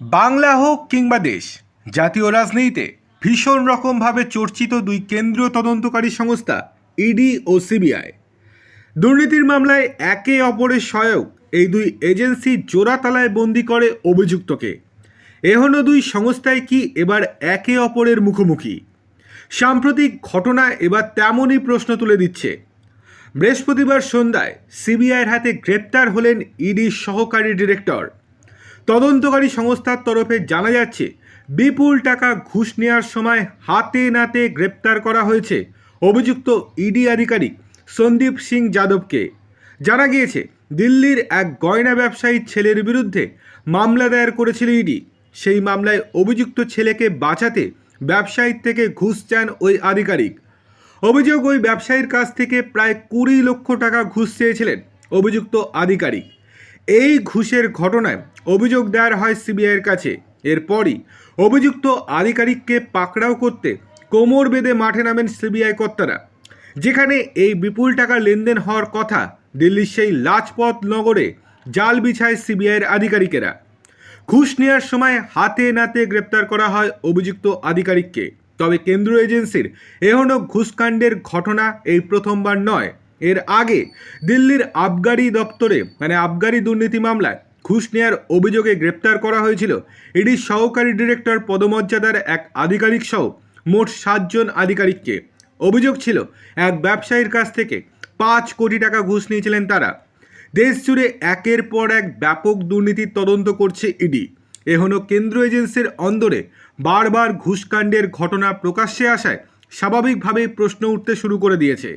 বাংলা হোক কিংবা দেশ, জাতীয় রাজনীতিতে ভীষণ রকমভাবে চর্চিত দুই কেন্দ্রীয় তদন্তকারী সংস্থা, ইডি ও সিবিআই। দুর্নীতির মামলায় একে অপরের সহায়ক এই দুই এজেন্সি জোড়াতালায় বন্দি করে অভিযুক্তকে। এহনো দুই সংস্থায় কি এবার একে অপরের মুখোমুখি? সাম্প্রতিক ঘটনা এবার তেমনই প্রশ্ন তুলে দিচ্ছে। বৃহস্পতিবার সন্ধ্যায় সিবিআইয়ের হাতে গ্রেপ্তার হলেন ইডির সহকারী ডিরেক্টর তদন্তকারী সংস্থার তরফে জানা যাচ্ছে, বিপুল টাকা ঘুষ নেওয়ার সময় হাতে নাতে গ্রেপ্তার করা হয়েছে, অভিযুক্ত ইডি আধিকারিক সন্দীপ সিং যাদবকে। জানা গিয়েছে, দিল্লির এক গয়না ব্যবসায়ীর ছেলের বিরুদ্ধে মামলা দায়ের করেছিল ইডি। সেই মামলায় অভিযুক্ত ছেলেকে বাঁচাতে ব্যবসায়ীর থেকে ঘুষ চান ওই আধিকারিক। অভিযোগ ওই ব্যবসায়ীর কাছ থেকে প্রায় কুড়ি লক্ষ টাকা ঘুষ চেয়েছিলেন অভিযুক্ত আধিকারিক। এই ঘুষের ঘটনায় অভিযোগ দায়ের হয় সিবিআইয়ের কাছে। এরপরই অভিযুক্ত আধিকারিককে পাকড়াও করতে কোমর বেঁধে মাঠে নামেন সিবিআই কর্তারা। যেখানে এই বিপুল টাকা লেনদেন হওয়ার কথা দিল্লির সেই লাজপথ নগরে জাল বিছায় সিবিআইয়ের আধিকারিকেরা। ঘুষ নেওয়ার সময় হাতে নাতে গ্রেপ্তার করা হয় অভিযুক্ত আধিকারিককে। তবে কেন্দ্রীয় এজেন্সির এহনো ঘুষকাণ্ডের ঘটনা এই প্রথমবার নয়। এর আগে দিল্লির আবগারি দপ্তরে মানে আবগারি দুর্নীতি মামলায় ঘুষ নেওয়ার অভিযোগে গ্রেপ্তার করা হয়েছিল। ইডির সহকারী ডিরেক্টর পদমর্যাদার এক আধিকারিক সহ মোট সাতজন আধিকারিককে। অভিযোগ ছিল, এক ব্যবসায়ীর কাছ থেকে পাঁচ কোটি টাকা ঘুষ নিয়েছিলেন তারা। দেশ জুড়ে একের পর এক ব্যাপক দুর্নীতির তদন্ত করছে ইডি। এহনো কেন্দ্র এজেন্সির অন্দরে বারবার ঘুষকাণ্ডের ঘটনা প্রকাশ্যে আসায় স্বাভাবিকভাবেই প্রশ্ন উঠতে শুরু করে দিয়েছে।